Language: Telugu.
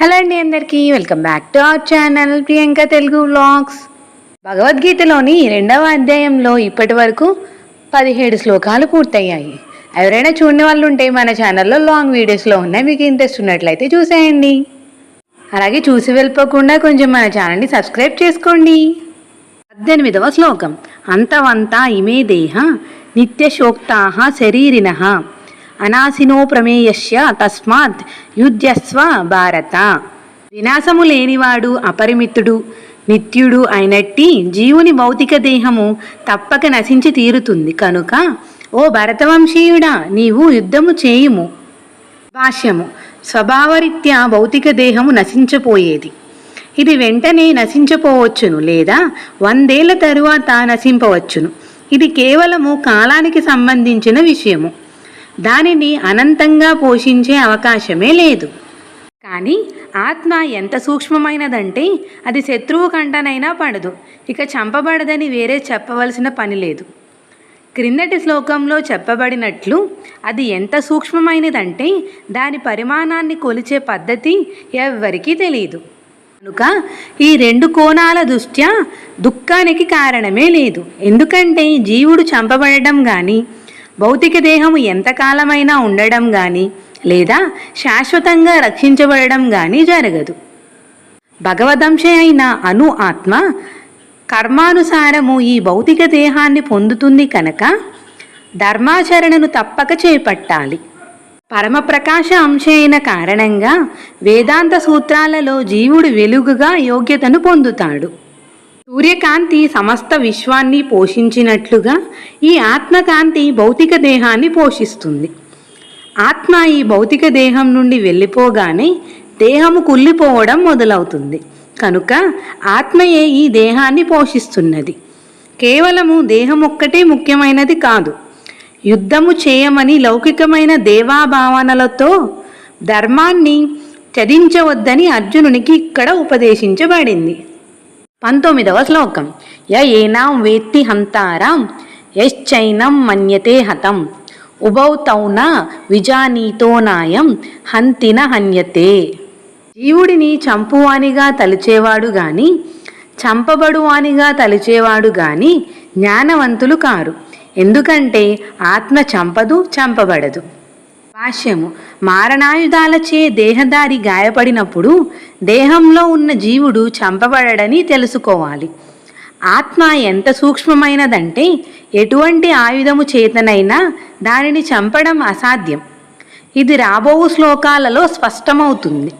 హలో అండి అందరికీ welcome back to our channel Priyanka Telugu vlogs. భగవద్గీతలోని రెండవ అధ్యాయంలో ఇప్పటి వరకు పదిహేడు శ్లోకాలు పూర్తయ్యాయి. ఎవరైనా చూడని వాళ్ళు ఉంటే మన ఛానల్లో లాంగ్ వీడియోస్లో ఉన్నాయి మీకు ఇంట్రెస్ట్ ఉన్నట్లయితే చూసేయండి. అలాగే చూసి వెళ్ళిపోకుండా కొంచెం మన ఛానల్ని సబ్స్క్రైబ్ చేసుకోండి. పద్దెనిమిదవ శ్లోకం. అంతవంతా ఇమే దేహ నిత్యశోక్తా శరీరిన. అనాశినో ప్రమేయస్య తస్మాత్ యుధ్యస్వ భారత. వినాశము లేనివాడు అపరిమితుడు నిత్యుడు అయినట్టి జీవుని భౌతిక దేహము తప్పక నశించి తీరుతుంది. కనుక ఓ భరతవంశీయుడా నీవు యుద్ధము చేయుము. భాష్యము స్వభావరీత్యా భౌతిక దేహము నశించపోయేది. ఇది వెంటనే నశించపోవచ్చును లేదా వందేళ్ళ తరువాత నశింపవచ్చును. ఇది కేవలము కాలానికి సంబంధించిన విషయము. దానిని అనంతంగా పోషించే అవకాశమే లేదు. కానీ ఆత్మ ఎంత సూక్ష్మమైనదంటే అది శత్రువు కంటనైనా పడదు. ఇక చంపబడదని వేరే చెప్పవలసిన పని లేదు. క్రిందటి శ్లోకంలో చెప్పబడినట్లు అది ఎంత సూక్ష్మమైనదంటే దాని పరిమాణాన్ని కొలిచే పద్ధతి ఎవ్వరికీ తెలియదు కనుక ఈ రెండు కోణాల దృష్ట్యా దుఃఖానికి కారణమే లేదు. ఎందుకంటే జీవుడు చంపబడడం కానీ భౌతిక దేహము ఎంతకాలమైనా ఉండడం కానీ లేదా శాశ్వతంగా రక్షించబడడం కానీ జరగదు. భగవదంశ అయిన అను ఆత్మ కర్మానుసారము ఈ భౌతిక దేహాన్ని పొందుతుంది కనుక ధర్మాచరణను తప్పక చేపట్టాలి. పరమప్రకాశ అంశ అయిన కారణంగా వేదాంత సూత్రాలలో జీవుడు వెలుగుగా యోగ్యతను పొందుతాడు. సూర్యకాంతి సమస్త విశ్వాన్ని పోషించినట్లుగా ఈ ఆత్మకాంతి భౌతిక దేహాన్ని పోషిస్తుంది. ఆత్మ ఈ భౌతిక దేహం నుండి వెళ్ళిపోగానే దేహము కుళ్ళిపోవడం మొదలవుతుంది. కనుక ఆత్మయే ఈ దేహాన్ని పోషిస్తున్నది. కేవలము దేహం ఒక్కటే ముఖ్యమైనది కాదు. యుద్ధము చేయమని లౌకికమైన దేవాభావనలతో ధర్మాన్ని త్యజించవద్దని అర్జునునికి ఇక్కడ ఉపదేశించబడింది. పంతొమ్మిదవ శ్లోకం. య ఏనాం వేత్తి హంతారాం యశ్చైనం మన్యతే హతం. ఉభౌ తౌన విజానీతో నాయం హంతిన హన్యతే. జీవుడిని చంపువానిగా తలిచేవాడు గాని చంపబడువానిగా తలిచేవాడు గాని జ్ఞానవంతులు కారు. ఎందుకంటే ఆత్మ చంపదు చంపబడదు. భాష్యము మారణాయుధాలచే దేహదారి గాయపడినప్పుడు దేహంలో ఉన్న జీవుడు చంపబడడని తెలుసుకోవాలి. ఆత్మ ఎంత సూక్ష్మమైనదంటే ఎటువంటి ఆయుధము చేతనైనా దానిని చంపడం అసాధ్యం. ఇది రాబోవు శ్లోకాలలో స్పష్టమవుతుంది.